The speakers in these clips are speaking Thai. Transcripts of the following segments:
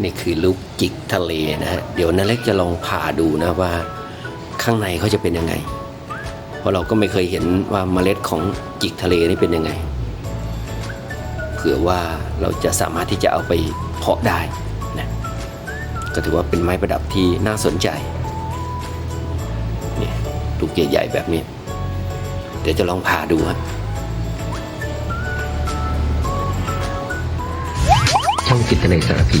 นี่คือลูกจิกทะเลนะฮะเดี๋ยวนาเล็กจะลองผ่าดูนะว่าข้างในเขาจะเป็นยังไง เพราะเราก็ไม่เคยเห็นว่าเมล็ดของจิกทะเลนี่เป็นยังไงเผื่อว่าเราจะสามารถที่จะเอาไปเพาะได้นะก็ถือว่าเป็นไม้ประดับที่น่าสนใจเนี่ยลูกใหญ่ๆแบบนี้ เดี๋ยวจะลองผ่าดูฮะช่องจิตในสารพี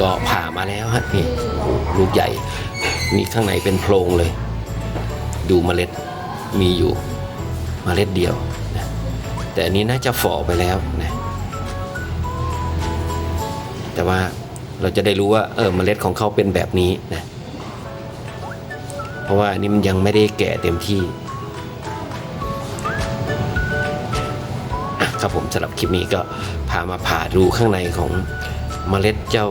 ก็ผ่ามาแล้วฮะนี่ลูกใหญ่นี่ข้างในเป็นโพรงเลย ดูเมล็ดมีอยู่เมล็ดเดียวนะแต่อันนี้น่าจะฝ่อไปแล้วนะแต่ว่าเราจะได้รู้ว่าเออเมล็ดของเขาเป็นแบบนี้นะเพราะว่าอันนี้มันยังไม่ได้แก่เต็มที่ครับผมสำหรับคลิปนี้ก็พามาผ่าดูข้างในของเมล็ดเจ้า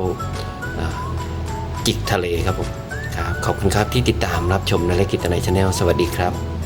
จิกทะเลครับผมครับขอบคุณครับที่ติดตามรับชมในเลกิจในชาแนลสวัสดีครับ